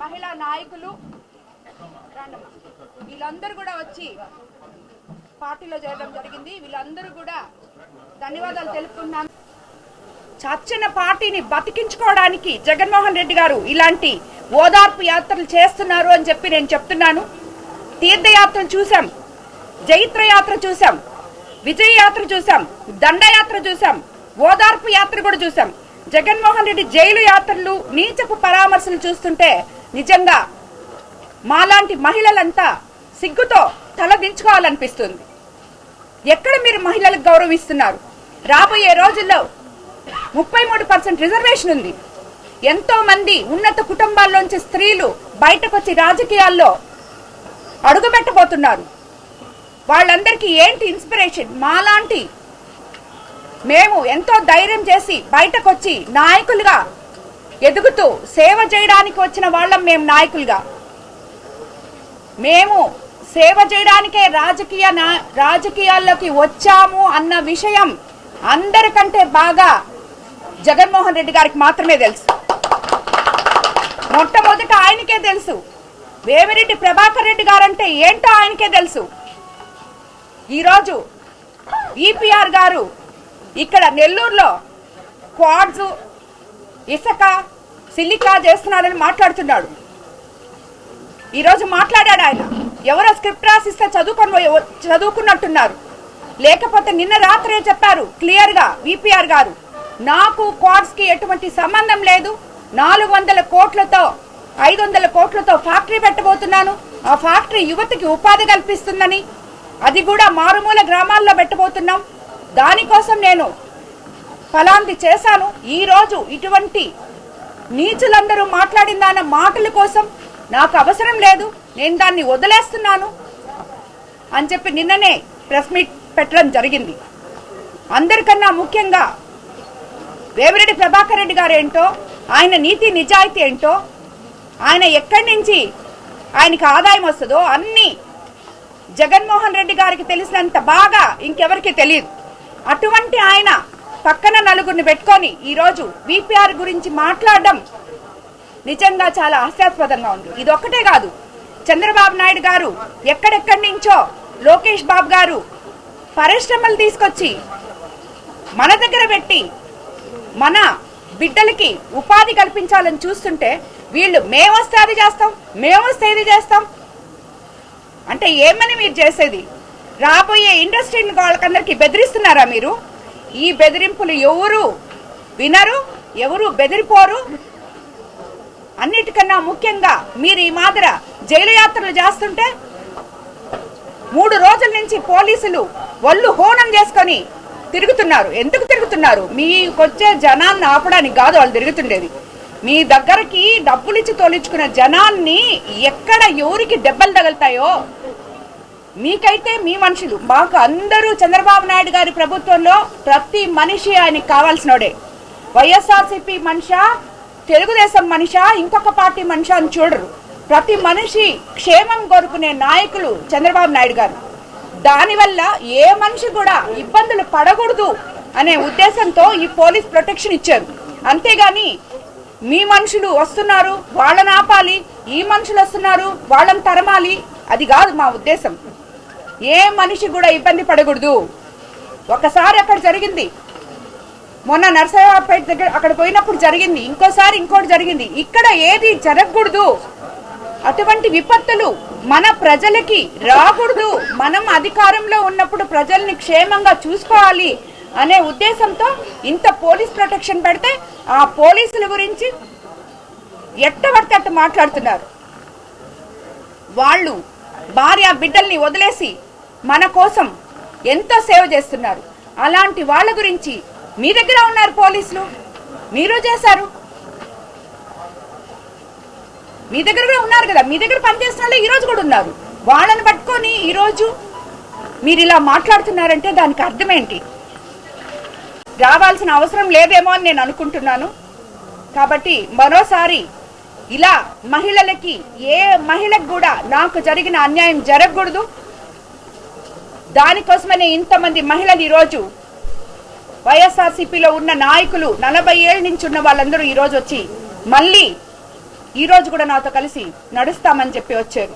మహిళా నాయకులు వీళ్ళందరూ కూడా వచ్చి పార్టీలో చేరడం జరిగింది. వీళ్ళందరూ కూడా ధన్యవాదాలు తెలుపుతున్నాను. చచ్చిన పార్టీని బతికించుకోవడానికి జగన్మోహన్ రెడ్డి గారు ఇలాంటి ఓదార్పు యాత్రలు చేస్తున్నారు అని చెప్పి నేను చెప్తున్నాను. తీర్థయాత్రలు చూసాం జైత్ర యాత్ర చూసాం విజయ యాత్ర చూసాం దండయాత్ర చూసాం ఓదార్పు యాత్ర కూడా చూసాం జగన్మోహన్ రెడ్డి జైలు యాత్రలు నీచపు పరామర్శలు చూస్తుంటే నిజంగా మాలాంటి మహిళలంతా సిగ్గుతో తల దించుకోవాలనిపిస్తుంది ఎక్కడ మీరు మహిళలకు గౌరవిస్తున్నారు? రాబోయే రోజుల్లో ముప్పై మూడు పర్సెంట్ రిజర్వేషన్ ఉంది. ఎంతో మంది ఉన్నత కుటుంబాల్లోంచి స్త్రీలు బయటకొచ్చి రాజకీయాల్లో అడుగుపెట్టబోతున్నారు. వాళ్ళందరికీ ఏంటి ఇన్స్పిరేషన్? మాలాంటి మేము ఎంతో ధైర్యం చేసి బయటకొచ్చి నాయకులుగా ఎదుగుతూ సేవ చేయడానికి వచ్చిన వాళ్ళం మేము నాయకులుగా. మేము సేవ చేయడానికే రాజకీయ నా- రాజకీయాల్లోకి వచ్చాము అన్న విషయం అందరికంటే బాగా జగన్మోహన్ రెడ్డి గారికి మాత్రమే తెలుసు. మొట్టమొదట ఆయనకే తెలుసు. వేమిరెడ్డి ప్రభాకర్ రెడ్డి గారంటే ఏంటో ఆయనకే తెలుసు. ఈరోజు ఈపీఆర్ గారు ఇక్కడ నెల్లూరులో క్వాడ్స్ ఇసుక సిలికా చేస్తున్నారని మాట్లాడుతున్నాడు. ఈరోజు మాట్లాడాడు ఆయన. ఎవరో స్క్రిప్ట్ రాసిస్తే చదువుకొని చదువుకున్నట్టున్నారు. లేకపోతే నిన్న రాత్రే చెప్పారు క్లియర్గా విపిఆర్ గారు. నాకు క్వాడ్స్ ఎటువంటి సంబంధం లేదు. నాలుగు వందల కోట్లతో ఐదు వందల కోట్లతో ఫ్యాక్టరీ పెట్టబోతున్నాను. ఆ ఫ్యాక్టరీ యువతకి ఉపాధి కల్పిస్తుందని. అది కూడా మారుమూల గ్రామాల్లో పెట్టబోతున్నాం. దానికోసం నేను ఫలాంది చేశాను. ఈ రోజు ఇటువంటి నీచులందరూ మాట్లాడిన దాని మాటల కోసం నాకు అవసరం లేదు. నేను దాన్ని వదిలేస్తున్నాను అని చెప్పి నిన్ననే ప్రెస్ మీట్ పెట్టడం జరిగింది. అందరికన్నా ముఖ్యంగా వేమిరెడ్డి ప్రభాకర్ రెడ్డి గారు ఏంటో ఆయన నీతి నిజాయితీ ఏంటో ఆయన ఎక్కడి నుంచి ఆయనకి ఆదాయం వస్తుందో అన్నీ జగన్మోహన్ రెడ్డి గారికి తెలిసినంత బాగా ఇంకెవరికి తెలియదు. అటువంటి ఆయన పక్కన నలుగురిని పెట్టుకొని ఈరోజు విపిఆర్ గురించి మాట్లాడడం నిజంగా చాలా హాస్యాస్పదంగా ఉంది. ఇది ఒక్కటే కాదు. చంద్రబాబు నాయుడు గారు ఎక్కడెక్కడి నుంచో లోకేష్ బాబు గారు పరిశ్రమలు తీసుకొచ్చి మన దగ్గర పెట్టి మన బిడ్డలకి ఉపాధి కల్పించాలని చూస్తుంటే వీళ్ళు మేమొస్తే అది చేస్తాం మేమొస్తే ఇది చేస్తాం. అంటే ఏమని మీరు చేసేది? రాబోయే ఇండస్ట్రీని వాళ్ళకందరికీ బెదిరిస్తున్నారా మీరు? ఈ బెదిరింపులు ఎవరు వినరు ఎవరు బెదిరిపోరు? అన్నిటికన్నా ముఖ్యంగా మీరు ఈ మాదిర జైలు యాత్రలు చేస్తుంటే మూడు రోజుల నుంచి పోలీసులు ఒళ్ళు హోనం చేసుకొని తిరుగుతున్నారు. ఎందుకు తిరుగుతున్నారు? మీకొచ్చే జనాన్ని ఆపడానికి కాదు వాళ్ళు తిరుగుతుండేది. మీ దగ్గరకి డబ్బులిచ్చి తోలించుకున్న జనాన్ని ఎక్కడ ఎవరికి దెబ్బలు తగులుతాయో మీకైతే మీ మనుషులు. మాకు అందరూ చంద్రబాబు నాయుడు గారి ప్రభుత్వంలో ప్రతి మనిషి ఆయనకి కావాల్సినోడే. వైఎస్ఆర్సీపీ మనిషా తెలుగుదేశం మనిషా ఇంకొక పార్టీ మనిషా అని చూడరు. ప్రతి మనిషి క్షేమం కోరుకునే నాయకులు చంద్రబాబు నాయుడు గారు. దానివల్ల ఏ మనిషి కూడా ఇబ్బందులు పడకూడదు అనే ఉద్దేశంతో ఈ పోలీస్ ప్రొటెక్షన్ ఇచ్చారు. అంతేగాని మీ మనుషులు వస్తున్నారు వాళ్ళని ఆపాలి ఈ మనుషులు వస్తున్నారు వాళ్ళని తరమాలి అది కాదు మా ఉద్దేశం. ఏ మనిషి కూడా ఇబ్బంది పడకూడదు. ఒకసారి అక్కడ జరిగింది. మొన్న నర్సరావుపేట దగ్గర అక్కడ పోయినప్పుడు జరిగింది. ఇంకోసారి ఇంకోటి జరిగింది. ఇక్కడ ఏది జరగకూడదు. అటువంటి విపత్తులు మన ప్రజలకి రాకూడదు. మనం అధికారంలో ఉన్నప్పుడు ప్రజల్ని క్షేమంగా చూసుకోవాలి అనే ఉద్దేశంతో ఇంత పోలీస్ ప్రొటెక్షన్ పెడితే ఆ పోలీసుల గురించి ఎట్ట పడితే మాట్లాడుతున్నారు. వాళ్ళు భార్య బిడ్డల్ని వదిలేసి మన కోసం ఎంతో సేవ చేస్తున్నారు? అలాంటి వాళ్ళ గురించి మీ దగ్గర ఉన్నారు పోలీసులు? మీరు చేశారు? మీ దగ్గర కూడా ఉన్నారు కదా? మీ దగ్గర పనిచేసిన వాళ్ళు ఈ రోజు కూడా ఉన్నారు. వాళ్ళని పట్టుకొని ఈరోజు మీరు ఇలా మాట్లాడుతున్నారంటే దానికి అర్థం ఏంటి? రావాల్సిన అవసరం లేదేమో అని నేను అనుకుంటున్నాను. కాబట్టి మరోసారి ఇలా మహిళలకి ఏ మహిళకు కూడా నాకు జరిగిన అన్యాయం జరగకూడదు. దానికోసమనే ఇంతమంది మహిళలు ఈరోజు వైఎస్ఆర్సీపీలో ఉన్న నాయకులు నలభై ఏళ్ళ నుంచి ఉన్న వాళ్ళందరూ ఈరోజు వచ్చి మళ్ళీ ఈ రోజు కూడా నాతో కలిసి నడుస్తామని చెప్పి వచ్చారు.